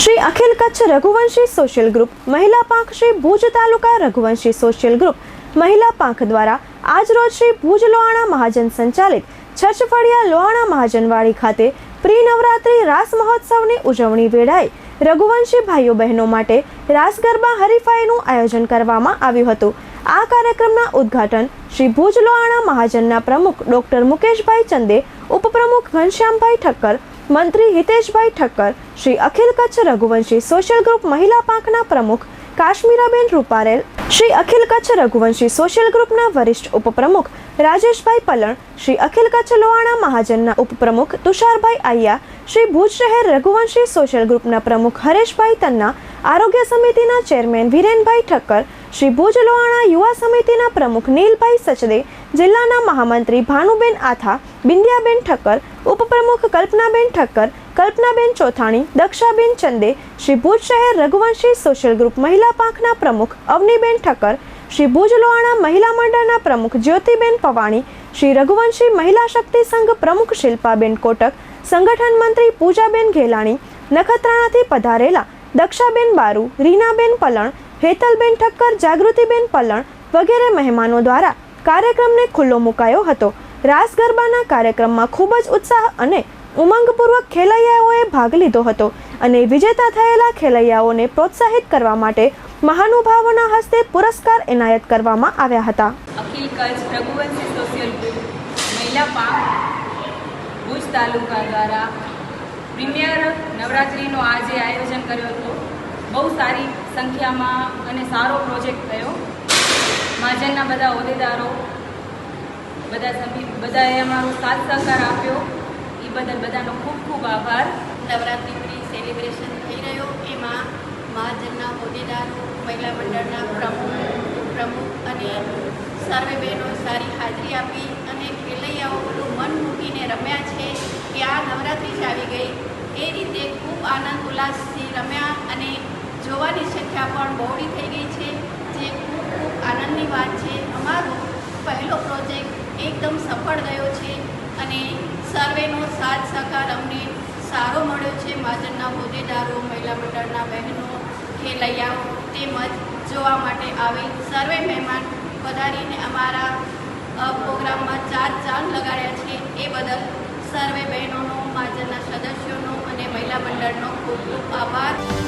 Shri Akhil Kutch Raghuvanshi social group મહિલા પાંખ શ્રી ભુજ તાલુકા Raghuvanshi social group મહિલા પાંખ દ્વારા આજરોજ શ્રી ભુજ લોહાણા મહાજન સંચાલિત છછફળિયા લોહાણા મહાજનવાડી ખાતે પ્રી નવરાત્રી રાસ મહોત્સવની ઉજવણી વેળાએ રઘુવંશી ભાઈઓ બહેનો માટે રાસ ગરબા હરીફાઈનું આયોજન કરવામાં આવ્યું હતું. આ કાર્યક્રમના ઉદ્ઘાટન શ્રી ભુજ લોહાણા મહાજનના પ્રમુખ ડોક્ટર મુકેશભાઈ ચંદે, ઉપપ્રમુખ ઘનશ્યામભાઈ ઠક્કર મંત્રી હિતેશભાઈ ઠક્કર, શ્રી અખિલ કચ્છ રઘુવંશી સોશિયલ ગ્રુપ મહિલા પાંખના પ્રમુખ કાશ્મીરાબેન રૂપારેલ, શ્રી અખિલ કચ્છ રઘુવંશી સોશિયલ ગ્રુપના વરિષ્ઠ ઉપપ્રમુખ રાજેશભાઈ પલણ, શ્રી અખિલ કચ્છ લોહાણા મહાજનના ઉપપ્રમુખ તુષારભાઈ આયા શ્રી ભુજ શહેર રઘુવંશી સોશિયલ ગ્રુપના પ્રમુખ હરેશભાઈ તન્ના, આરોગ્ય સમિતિના ચેરમેન વિરેનભાઈ ઠક્કર, શ્રી ભુજ લોહાણા યુવા સમિતિના પ્રમુખ નીલભાઈ સચદે જિલ્લાના મહામંત્રી ભાનુબેન આથા, બિંદિયાબેન ઠક્કર, ઉપપ્રમુખ કલ્પનાબેન ઠક્કર, કલ્પનાબેન ચોથાણી, દક્ષાબેન ચંદે, શ્રી ભુજ શહેર રઘુવંશી સોશિયલ ગ્રુપ મહિલા પાંખના પ્રમુખ અવનીબેન ઠક્કર, શ્રી ભુજ લોહાણા મહિલા મંડળના પ્રમુખ જ્યોતિબેન પવાણી, શ્રી રઘુવંશી મહિલા શક્તિ સંઘ પ્રમુખ શિલ્પાબેન કોટક, સંગઠન મંત્રી પૂજાબેન ઘેલાણી, નખત્રાણાથી પધારેલા દક્ષાબેન બારુ, રીનાબેન પલણ, હેતલબેન ઠક્કર, જાગૃતિબેન પલણ વગેરે મહેમાનો દ્વારા કાર્યક્રમને ખુલ્લો મુકાયો હતો. રાસ ગરબાના કાર્યક્રમમાં ખૂબ જ ઉત્સાહ અને ઉમંગપૂર્વક ખેલૈયાઓએ ભાગ લીધો હતો અને વિજેતા થયેલા ખેલૈયાઓને પ્રોત્સાહિત કરવા માટે મહાનુભાવોના હસ્તે પુરસ્કાર એનાયત કરવામાં આવ્યા હતા. અખિલ કચ્છ રઘુવંશી સોશિયલ ગ્રુપ મહિલા પાંખ ભુજ તાલુકા દ્વારા પ્રીમિયર નવરાત્રિનો આજે આયોજન કર્યો હતો. બહુ સારી સંખ્યામાં અને સારો પ્રોજેક્ટ થયો. મહાજનના બધા હોદ્દેદારો, બધા સભી, બધાએ અમારો સાથ સહકાર આપ્યો. એ બદલ બધાનો ખૂબ ખૂબ આભાર. નવરાત્રિની સેલિબ્રેશન થઈ રહ્યો. એમાં મહાજનના હોદ્દેદારો, મહિલા મંડળના પ્રમુખ પ્રમુખ અને સર્વે બહેનો સારી હાજરી આપી અને ખેલૈયાઓ બધું મન મૂકીને રમ્યા છે કે આ નવરાત્રિ જ આવી ગઈ. એ રીતે ખૂબ આનંદ, ઉલ્લાસથી રમ્યા અને જોવાની સંખ્યા પણ બહોળી થઈ ગઈ છે જે ખૂબ ખૂબ આનંદની વાત છે અમારો પહેલો પ્રોજેક્ટ એકદમ સફળ ગયો છે અને સર્વેનો સાથ સહકાર અમને સારો મળ્યો છે. મહાજનના હોદ્દેદારો, મહિલા મંડળના બહેનો, ખેલૈયાઓ તેમજ જોવા માટે આવેલ સર્વે મહેમાન પધારીને અમારા પ્રોગ્રામમાં ચાર ચાંદ લગાડ્યા છે. એ બદલ સર્વે બહેનોનો, મહાજનના સદસ્યોનો અને મહિલા મંડળનો ખૂબ ખૂબ આભાર.